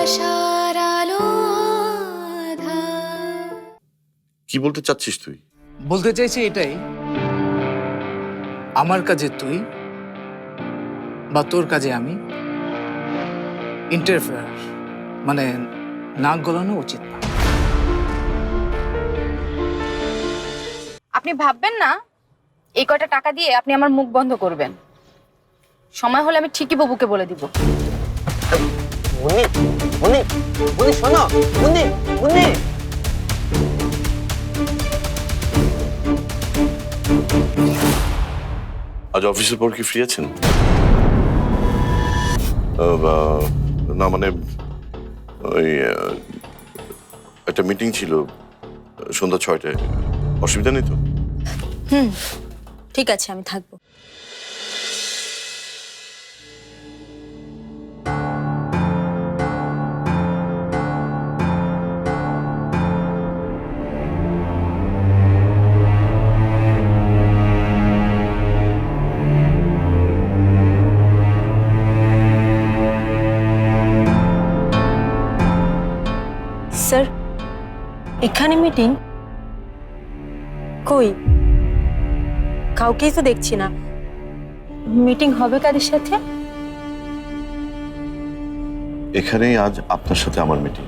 আলো কি বলতে চাচ্ছিস তুই? বলতে চাইছি এটাই আমার কাজে তুই বা তোর কাজে আমি ইন্টারফেয়ার মানে নাক গলানো উচিত না। আপনি ভাববেন না এই কয়টা টাকা দিয়ে আপনি আমার মুখ বন্ধ করবেন। সময় হলে আমি ঠিকই বাবুকে বলে দিব। মুন্নি মুন্নি মুন্নি শোনো মুন্নি মুন্নি। আজ অফিসের পর কি ফ্রি আছেন? না মানে ওই একটা মিটিং ছিল সন্ধ্যা ছয়টায়। অসুবিধা নেই তো? হুম ঠিক আছে আমি থাকব। এখানে মিটিং কই? কাউকেই তো দেখছি না। মিটিং হবে কাদের সাথে? এখানেই আজ আপনার সাথে আমার মিটিং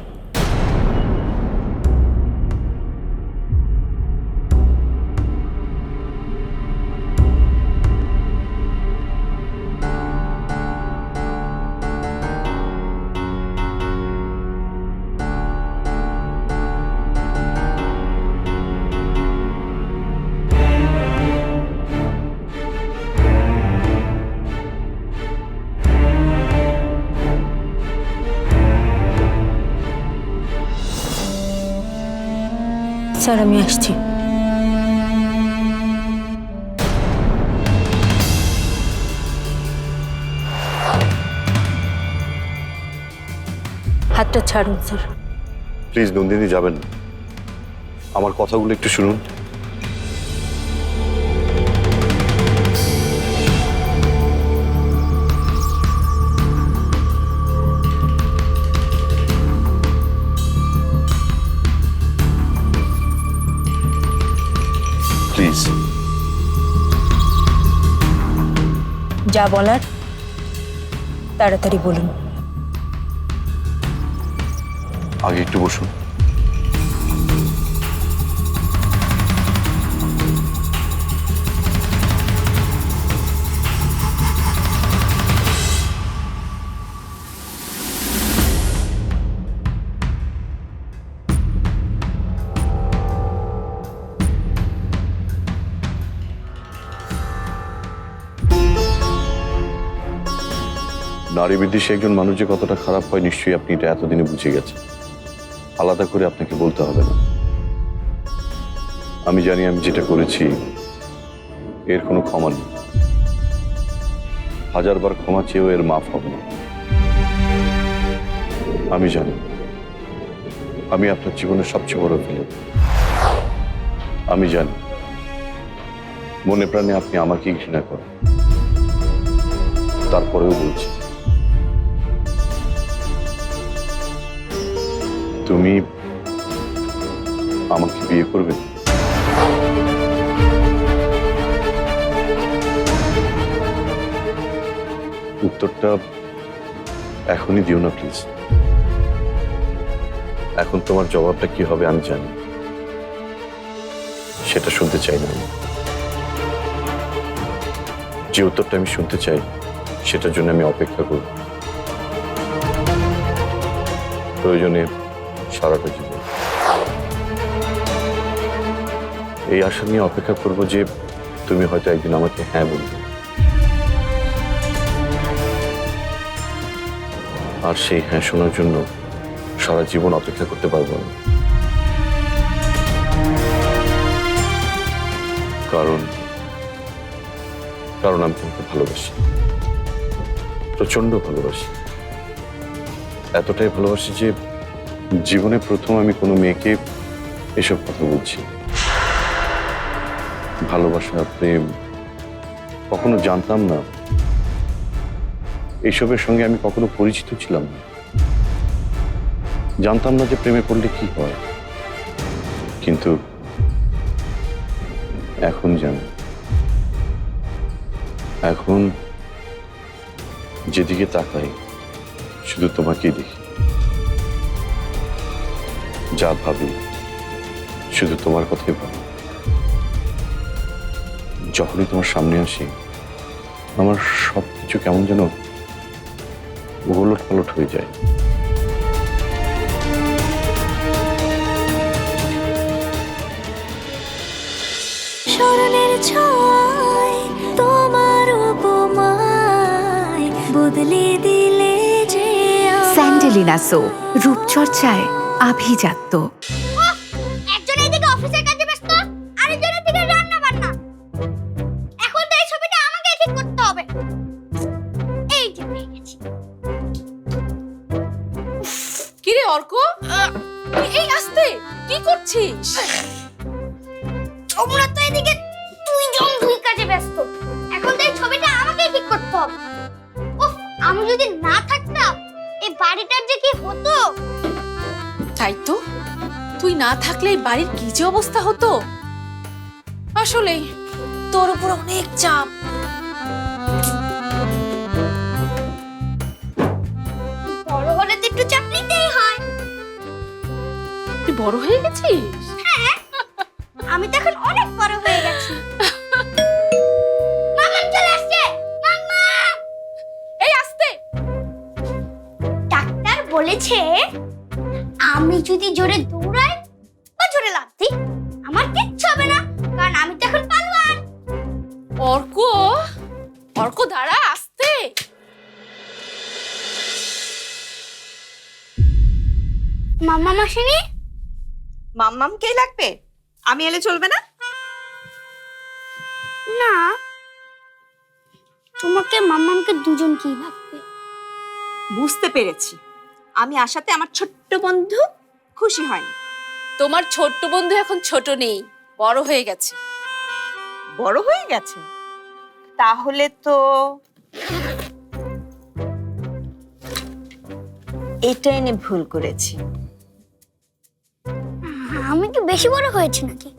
স্যার আমি আসছি। হাতটা ছাড়ুন স্যার। প্লিজ নন্দিনী যাবেন আমার কথাগুলো একটু শুনুন। যা বলার তাড়াতাড়ি বলুন। আগে একটু বসুন। নারী বিদ্বেষী একজন মানুষ যে কতটা খারাপ হয়, নিশ্চয়ই আপনি এটা এতদিনে বুঝে গেছেন। আলাদা করে আপনাকে বলতে হবে না। আমি জানি আমি যেটা করেছি, এর কোনো ক্ষমা নেই। হাজারবার ক্ষমা চেয়েও এর মাফ হবে না। আমি জানি, আমি আপনার জীবনের সবচেয়ে বড় ফেলে আমি জানি, মনে প্রাণে আপনি আমাকেই ঘৃণা করেন। তারপরেও বলছি। তুমি আমাকে বিয়ে করবে? উত্তরটা এখনই দিও না, প্লিজ। এখন তোমার জবাবটা কি হবে আমি জানি। সেটা শুনতে চাই না আমি। যে উত্তরটা আমি শুনতে চাই, সেটার জন্য আমি অপেক্ষা করব। প্রয়োজনে সারাটা জীবন। এই আশা নিয়ে অপেক্ষা করব যে তুমি হয়তো একদিন আমাকে হ্যাঁ বলবে। আর সেই হ্যাঁ শোনার জন্য সারা জীবন অপেক্ষা করতে পারব না। কারণ কারণ আমি তোমাকে ভালোবাসি। প্রচণ্ড ভালোবাসি। এতটাই ভালোবাসি যে জীবনে প্রথম আমি কোনো মেয়েকে এসব কথা বলছি। ভালোবাসা, প্রেম, কখনো জানতাম না। এইসবের সঙ্গে আমি কখনো পরিচিত ছিলাম না। জানতাম না যে প্রেমে পড়লে কি হয়। কিন্তু এখন জানি। এখন যেদিকে তাকাই, শুধু তোমাকেই দেখি। যা ভাবি শুধু তোমার কথাই ভাবি। যখনই তোমার সামনে আসি আমার সব কিছু কেমন যেন ওলট পালট হয়ে যায়। স্মরণের ছয় তোমার উপমায় বদলে দিলে যে স্যান্ডেলিনা সো রূপচর্চায় আভিজাত্য। একজন এদিকে অফিসের কাজে ব্যস্ত আরেকজন এদিকে রান্না বান্না। এখন তো এই ছবিটা আমাকে ঠিক করতে হবে। এই যে পেয়ে গেছি। কিরে অর্ক? এই আসতে কি করছিস? তোমরা থাকলে এই বাড়ির কি যে অবস্থা হতো? আসলেই তোর উপর অনেক চাপ। বড় হলে তো একটু চাপ নিতেই হয়। তুই বড় হয়ে গেছিস? আমি তো এখন অনেক বড় হয়ে গেছি। মামা চলে আসছে মামা! এই আসতে! ডাক্তার বলেছে আমি যদি জোরে দাঁড়া আসতে মামা মাসিনি? মাম্মাম কে লাগবে? আমি এলে চলবে না? না। তোমাকে মাম্মামকে দুজন দুজনকেই লাগবে? বুঝতে পেরেছি। আমি আসাতে আমার ছোট্ট বন্ধু খুশি হয়নি। তোমার ছোট্ট বন্ধু এখন ছোট নেই বড় হয়ে গেছে। বড় হয়ে গেছে? তাহলে তো এটা এনে ভুল করেছি। আমি কি বেশি বড় হয়েছি নাকি?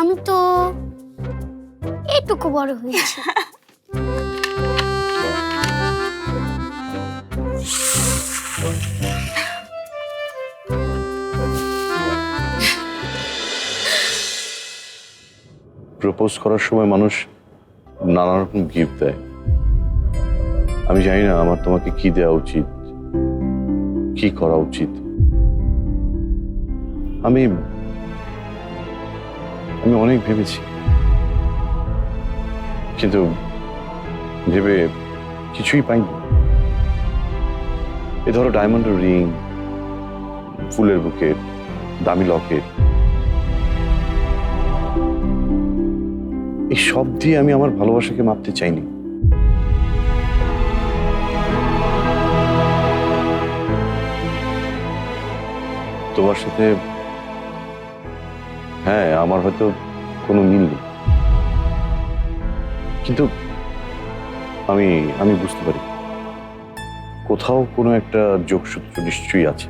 আমি তো এইটুকু বড় হয়েছি। প্রপোজ করার সময় মানুষ নানা রকম গিফট দেয়। আমি জানি না আমার তোমাকে কি দেওয়া উচিত, কি করা উচিত। আমি আমি অনেক ভেবেছি। কিন্তু ভেবে কিছুই পাইনি। এ ধরো ডায়মন্ডের রিং ফুলের বুকেট দামি লকেট এই সব দিয়ে আমি আমার ভালোবাসাকে মাপতে চাইনি। তোমার সাথে হ্যাঁ আমার হয়তো কোনো মিল নেই। কিন্তু আমি আমি বুঝতে পারি। কোথাও কোনো একটা যোগসূত্র নিশ্চয়ই আছে।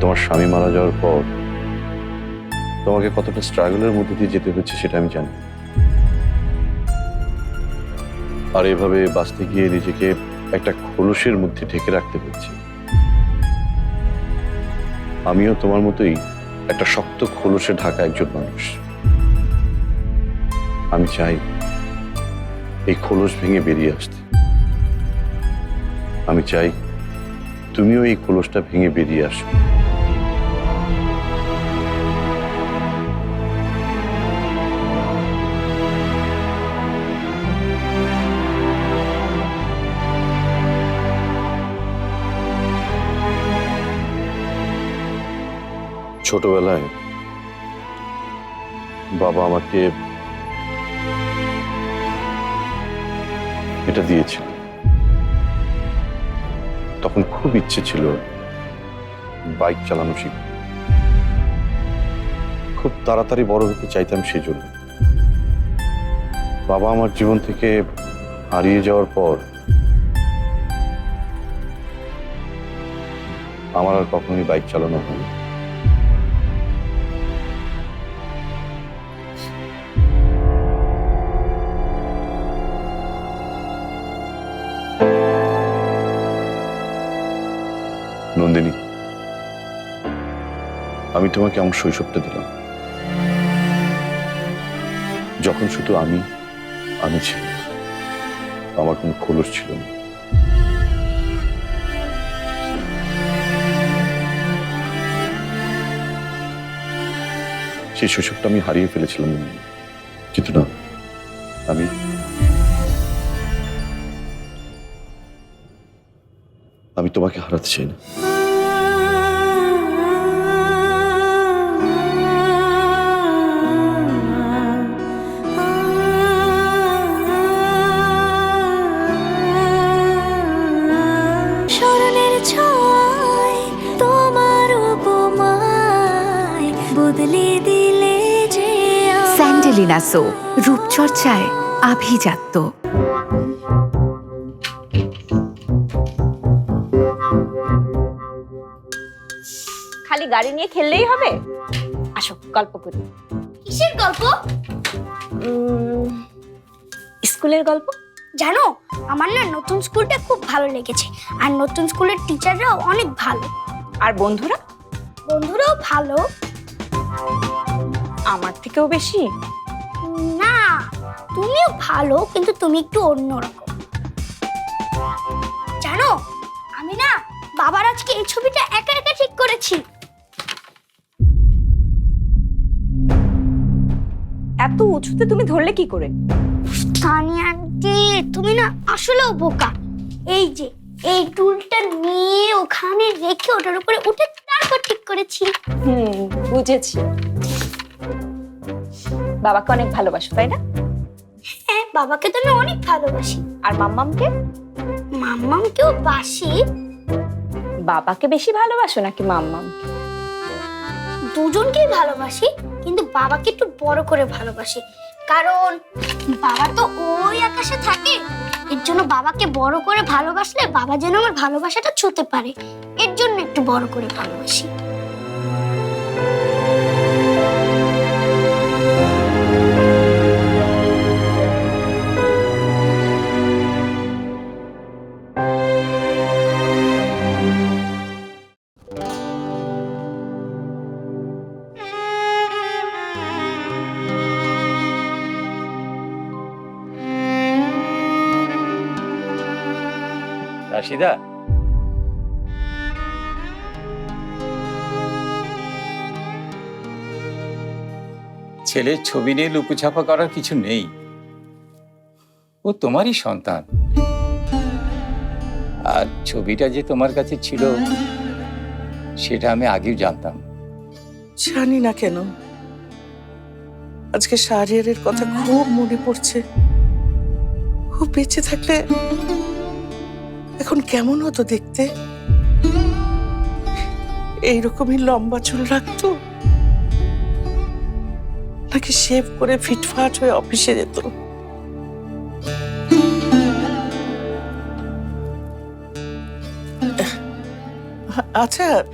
তোমার স্বামী মারা যাওয়ার পর তোমাকে কতটা স্ট্রাগলের মধ্যে দিয়ে যেতে হচ্ছে সেটা আমি জানি। আর এভাবে বাঁচতে গিয়ে নিজেকে একটা খোলসের মধ্যে ঢেকে রাখতে হচ্ছে আমিও তোমার মতোই একটা শক্ত খোলসে ঢাকা একজন মানুষ। আমি চাই এই খোলস ভেঙে বেরিয়ে আসতে। আমি চাই তুমিও এই খোলসটা ভেঙে বেরিয়ে আসো। ছোটবেলায় বাবা আমাকে এটা দিয়েছিল। তখন খুব ইচ্ছে ছিল বাইক চালানো শিখ খুব তাড়াতাড়ি বড় হতে চাইতাম সেজন্য। বাবা আমার জীবন থেকে হারিয়ে যাওয়ার পর আমার আর কখনোই বাইক চালানো হয়নি। তোমাকে আমার শৈশবটা দিলাম। যখন শুধু আমি আমি ছিলাম, আমার কোনো খোলস ছিল না। সেই শৈশবটা আমি হারিয়ে ফেলেছিলাম। কিন্তু না, আমি আমি তোমাকে হারাতে চাই না। স্যান্ডেলিনা সো রূপচর্চায় আভিজাত্য। খালি গাড়ি নিয়ে খেললেই হবে? আসো গল্প করি। কিসের গল্প? স্কুলের গল্প? জানো আমার না নতুন স্কুলটা খুব ভালো লেগেছে আর নতুন স্কুলের টিচাররাও অনেক ভালো। আর বন্ধুরা? বন্ধুরাও ভালো। আমার থেকেও বেশি? না তুমিও ভালো কিন্তু তুমি একটু অন্যরকম। জানো আমি না বাবার আজকে এই ছবিটা একা একা ঠিক করেছি। এত উঁচুতে তুমি ধরলে কি করে? সানি আন্টি তুমি না আসলেও বোকা। এই যে এই টুলটা নিয়ে ওখানে রেখে ওটার উপরে উঠে তারপর ঠিক করেছি। হুম বুঝেছি। বাবাকে অনেক ভালোবাসো তাই না? হ্যাঁ বাবাকে তো আমি অনেক ভালোবাসি। আর মাম্মামকে? মাম্মামকেও বাসি। বাবাকে বেশি ভালোবাসো নাকি মাম্মামকে দুজনকেই ভালোবাসি কিন্তু বাবাকে একটু বড় করে ভালোবাসি। কারণ বাবা তো ওই আকাশে থাকে এর জন্য বাবাকে বড় করে ভালোবাসলে বাবা যেন আমার ভালোবাসাটা ছুতে পারে। এর জন্য একটু বড় করে ভালোবাসি। রাশিদা। ছেলের ছবি নিয়ে লুকুছাপা করার কিছু নেই। ও তোমারই সন্তান। আর ছবিটা যে তোমার কাছে ছিল সেটা আমি আগেও জানতাম। জানি না কেন। আজকে শাহরিয়ারের কথা খুব মনে পড়ছে। খুব বেঁচে থাকলে এখন কেমন হতো দেখতে? এইরকমই লম্বা চুল রাখতো? নাকি শেভ করে ফিটফাট হয়ে অফিসে যেত? আচ্ছা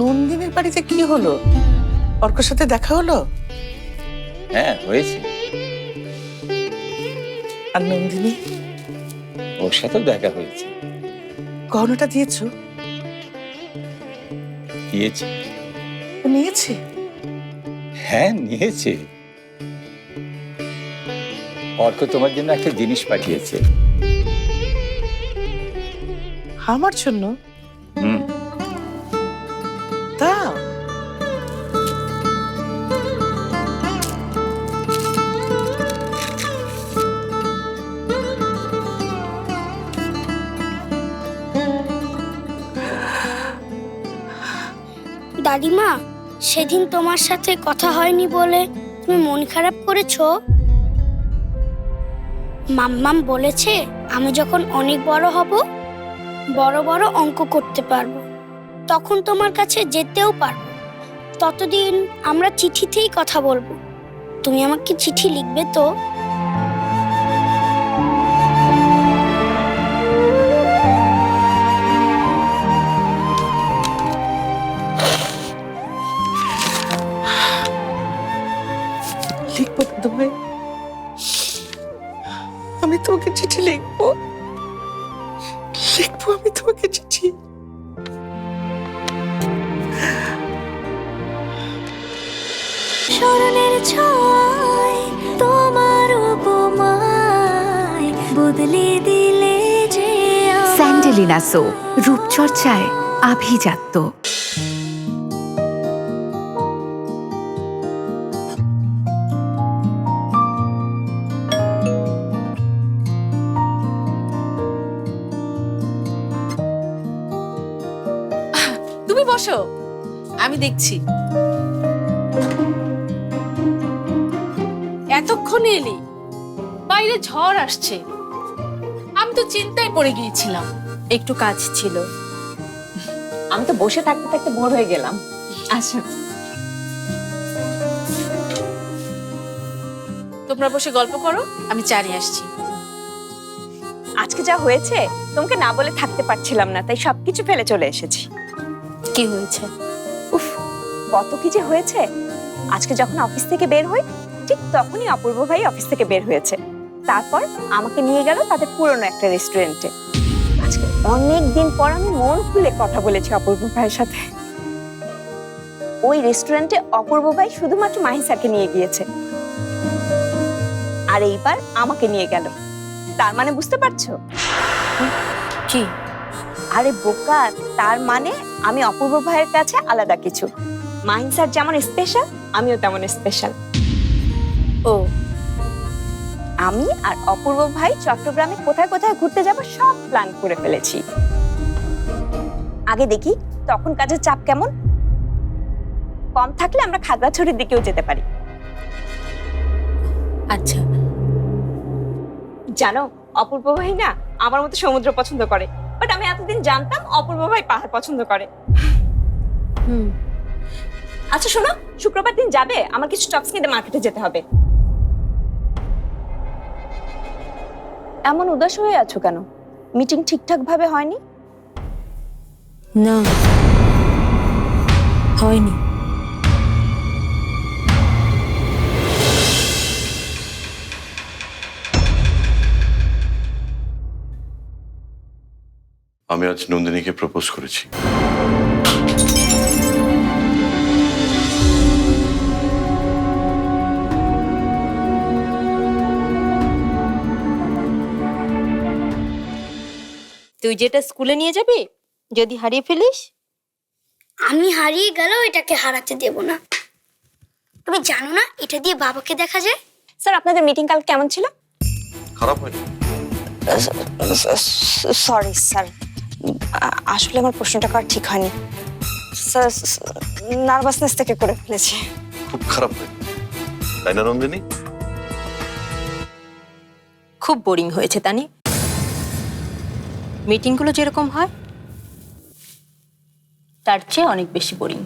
নন্দিনীর বাড়িতে কি হলো? অর্কর সাথে দেখা হলো? হ্যাঁ হয়েছে। আর নন্দিনী? ওর সাথেও দেখা হয়েছে। গহনাটা দিয়েছ? দিয়েছে ও নিয়েছে? হ্যাঁ নিয়েছে। অর্ক তোমার জন্য একটা জিনিস পাঠিয়েছে। আমার জন্য? হুম। দাদিমা, সেদিন তোমার সাথে কথা হয়নি বলে তুমি মন খারাপ করেছ? মাম্মাম বলেছে, আমি যখন অনেক বড় হব, বড় বড় অঙ্ক করতে পারব। তখন তোমার কাছে যেতেও পারব। ততদিন আমরা চিঠিতেই কথা বলব। তুমি আমাকে চিঠি লিখবে তো? দাদু ভাই আমি তোমাকে চিঠি লিখব। লিখব আমি তোমাকে চিঠি। স্মরণের ছয় তোমার উপমায় বদলে দিলে যে স্যান্ডেলিনা সো রূপচর্চায় আভিজাত্য। তুমি বসো। আমি দেখছি। এতক্ষণে এলি। বাইরে ঝড় আসছে। আমি তো চিন্তায় পড়ে গিয়েছিলাম। একটু কাজ ছিল। আমি তো বসে থাকতে থাকতে বোর হয়ে গেলাম। আচ্ছা। তোমরা বসে গল্প করো আমি চা নিয়ে আসছি। আজকে যা হয়েছে তোমাকে না বলে থাকতে পারছিলাম না তাই সবকিছু ফেলে চলে এসেছি। কি হয়েছে? উফ কত কি যে হয়েছে। আজকে যখন অফিস থেকে বের হই ঠিক তখনই অপূর্ব ভাই অফিস থেকে বের হয়েছে। তারপর আমাকে নিয়ে গেল তাদের পুরনো একটা রেস্টুরেন্টে আজকে অনেক দিন পর আমি মন খুলে কথা বলেছি অপূর্ব ভাইয়ের সাথে। ওই রেস্টুরেন্টে অপূর্ব ভাই শুধুমাত্র মাহি স্যারকে নিয়ে গিয়েছে। আর এইবার আমাকে নিয়ে গেল। তার মানে বুঝতে পারছ? কি? আরে বোকা তার মানে আমি অপূর্ব ভাইয়ের কাছে আলাদা কিছু। মাহিন স্যার যেমন স্পেশাল আমিও তেমন স্পেশাল ও আমি আর অপূর্ব ভাই চট্টগ্রামে কোথায় কোথায় ঘুরতে যাব সব প্ল্যান করে ফেলেছি। আগে দেখি তখন কাজের চাপ কেমন। কম থাকলে আমরা খাগড়াছড়ির দিকেও যেতে পারি। আচ্ছা। জানো অপূর্ব ভাই না আমার মতো সমুদ্র পছন্দ করে। এতদিন জানতাম অপূর্ব ভাই পাহাড় পছন্দ করে। হুম। আচ্ছা শোনো শুক্রবার দিন যাবে আমার কিছু স্টকস কিনতে মার্কেটে যেতে হবে। এমন উদাস হয়ে আছো কেন? মিটিং ঠিকঠাক ভাবে হয়নি? না। হয়নি। আমি আজ নন্দিনীকে প্রপোজ করেছি। তুই যেটা স্কুলে নিয়ে যাবি যদি হারিয়ে ফেলিস? আমি হারিয়ে গেলেও এটাকে হারাতে দেব না। তুমি জানো না এটা দিয়ে বাবাকে দেখা যায়? স্যার আপনাদের মিটিং কাল কেমন ছিল? খারাপ হয়নি? সরি স্যার আসলে আমার প্রশ্নটা কার ঠিক হয়নি। স্যার নার্ভাসনেস থেকে করে ফেলেছি। খুব খারাপ তাই না নন্দিনী? খুব বোরিং হয়েছে তানি। মিটিংগুলো যেরকম হয় তার চেয়ে অনেক বেশি বোরিং